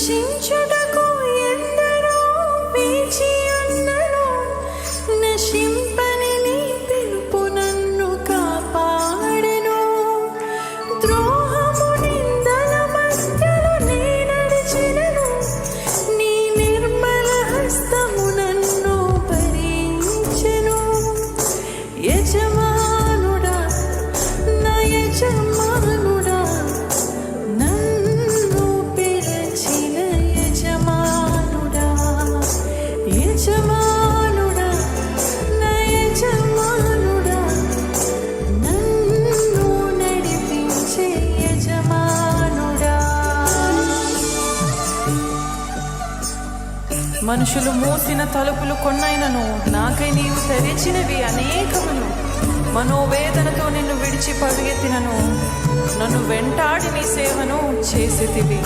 రక్షించుటకు ఎందరో వేచి ఉన్నను నశింపని నీ పిలుపు నన్ను కాపాడెను. ద్రోహము నిందల మధ్యలో నే నడిచినను నీ నిర్మల హస్తము నన్ను భరించెను. యజమానుడా మనుషులు మూసిన తలుపులు కొన్నైనను నాకై నీవు తెరిచినవి అనేకమును మనోవేదనతో నిన్ను విడిచి పరుగెత్తినను. నన్ను వెంటాడి నీ సేవను చేసితివి.